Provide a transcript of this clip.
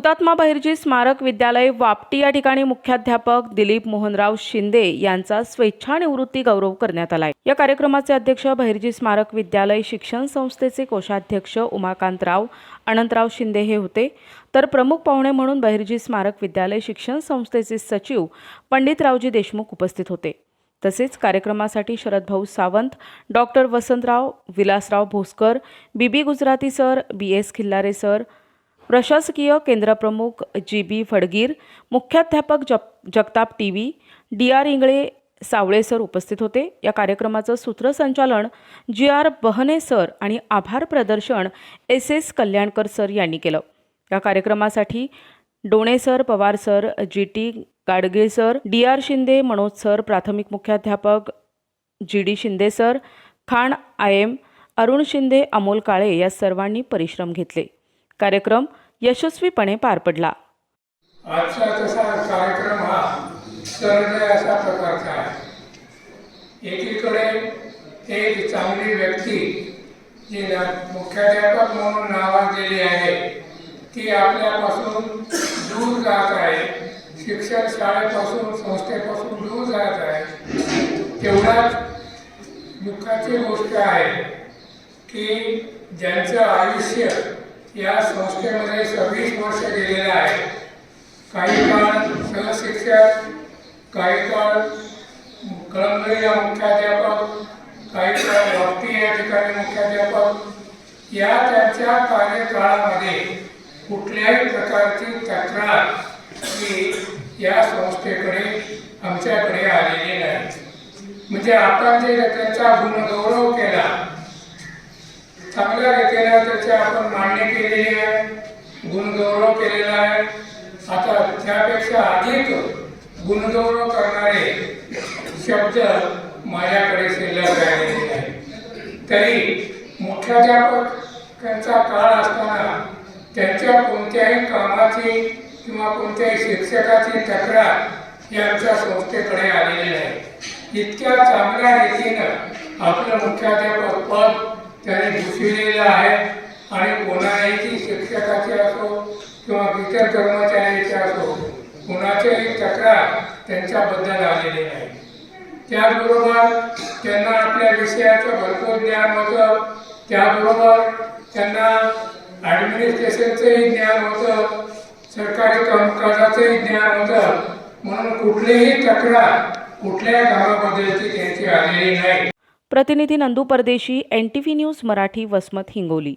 हुतात्मा बहिर्जी स्मारक विद्यालय वापटी या ठिकाणी मुख्याध्यापक दिलीप मोहनराव शिंदे यांचा स्वेच्छानिवृत्ती गौरव करण्यात आलाय. या कार्यक्रमाचे अध्यक्ष बहिर्जी स्मारक विद्यालय शिक्षण संस्थेचे कोषाध्यक्ष उमाकांतराव अनंतराव शिंदे हे होते. तर प्रमुख पाहुणे म्हणून बहिर्जी स्मारक विद्यालय शिक्षण संस्थेचे सचिव पंडितरावजी देशमुख उपस्थित होते. तसेच कार्यक्रमासाठी Sharadbhau Sawant doctor Vasantrao Vilasrao Bhoskar B B Gujarati sir B S Khillare sir प्रशासकीय केंद्रप्रमुख जी बी फडगीर मुख्याध्यापक जप Jagtap T V D R Ingle Sawle sir उपस्थित होते. या कार्यक्रमाचं सूत्रसंचालन जी आर बहने सर आणि आभार प्रदर्शन एस एस कल्याणकर सर यांनी केलं. या कार्यक्रमासाठी Done sir Pawar sir G T Gadge sir D R Shinde Manoj sir प्राथमिक मुख्याध्यापक जी डी शिंदे सर खाण आय एम अरुण शिंदे अमोल काळे या सर्वांनी परिश्रम घेतले. कार्यक्रम यशस्वीपणे पार पडला. आजचा तसा कार्यक्रम हा सर्वदय अशा प्रकारचा आहे. एकीकडे एक चांगली व्यक्ती जी मुख्याध्यापक म्हणून नावाजलेली आहे ती आपल्यापासून दूर जात आहे शिक्षण शाळेपासून संस्थेपासून दूर जात आहे. तेवढाच दुःखाची गोष्ट आहे की ज्यांचं आयुष्य या संस्थेमध्ये सव्वीस वर्ष गेलेलं आहे काही काळ सहशिक्षक काही काळ कळमनुरीला मुख्याध्यापक काही काळ वापटी या ठिकाणी मुख्याध्यापक. या त्यांच्या कार्यकाळामध्ये कुठल्याही प्रकारची तक्रार ही या संस्थेकडे आमच्याकडे आलेली नाही. म्हणजे आपण जे त्यांचा गुणगौरव केला चांगल्या रीतीने त्याची आपण मांडणी केलेली आहे गुणगौरव केलेला आहे. आता त्यापेक्षा अधिक गुणगौरव करणारे शब्द माझ्याकडे शिल्लक राहिलेले आहे तरी मुख्याध्यापकांचा काळ असताना त्यांच्या कोणत्याही कामाची किंवा कोणत्याही शिक्षकाची तक्रार ही आमच्या संस्थेकडे आलेली नाही. इतक्या चांगल्या रीतीनं आपलं मुख्याध्यापक पद त्याने भूषविलेलं आहे आणि कोणाही शिक्षकाची असो किंवा इतर कर्मचाऱ्याची असो कोणाच्याही तक्रार त्यांच्याबद्दल आलेली नाही. त्याचबरोबर त्यांना आपल्या विषयाचं भरपूर ज्ञान होतं. त्याबरोबर त्यांना ॲडमिनिस्ट्रेशनचंही ज्ञान होतं. सरकारी कामकाजाचंही ज्ञान होतं. म्हणून कुठलीही तक्रार कुठल्याही कामाबद्दलची त्यांची आलेली नाही. प्रतिनिधी Nandu Pardeshi N T V news Marathi Vasmat Hingoli.